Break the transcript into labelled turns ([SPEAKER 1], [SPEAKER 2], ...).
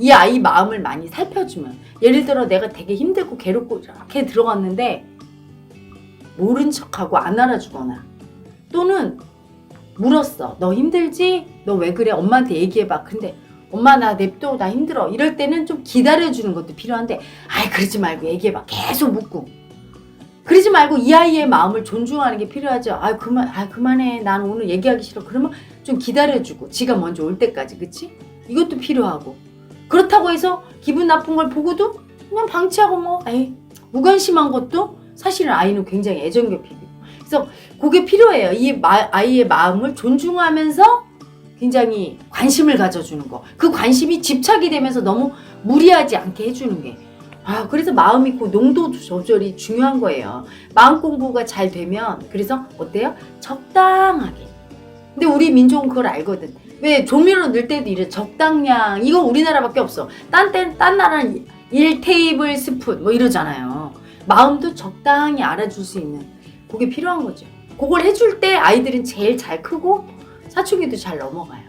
[SPEAKER 1] 이 아이 마음을 많이 살펴주면. 예를 들어 내가 되게 힘들고 괴롭고 이렇게 들어갔는데 모른 척하고 안 알아주거나 또는 물었어 너 힘들지? 너 왜 그래? 엄마한테 얘기해봐. 근데 엄마 나 냅둬. 나 힘들어. 이럴 때는 좀 기다려주는 것도 필요한데 아이 그러지 말고 얘기해봐. 계속 묻고. 그러지 말고 이 아이의 마음을 존중하는 게 필요하죠 아 그만 아 그만해. 난 오늘 얘기하기 싫어. 그러면 좀 기다려주고. 지가 먼저 올 때까지. 그치? 이것도 필요하고 그렇다고 해서 기분 나쁜 걸 보고도 그냥 방치하고 뭐 에이 무관심한 것도 사실은 아이는 굉장히 애정결핍이고 그래서 그게 필요해요 이 마- 아이의 마음을 존중하면서 굉장히 관심을 가져주는 거 그 관심이 집착이 되면서 너무 무리하지 않게 해주는 게 아, 그래서 마음이 그 농도 조절이 중요한 거예요. 마음 공부가 잘 되면, 그래서 어때요? 적당하게. 근데 우리 민족은 그걸 알거든. 왜 조미료 넣을 때도 이래 적당량. 이거 우리나라밖에 없어. 딴 때, 딴 나라는 1 테이블 스푼 뭐 이러잖아요. 마음도 적당히 알아줄 수 있는 그게 필요한 거죠. 그걸 해줄 때 아이들은 제일 잘 크고 사춘기도 잘 넘어가요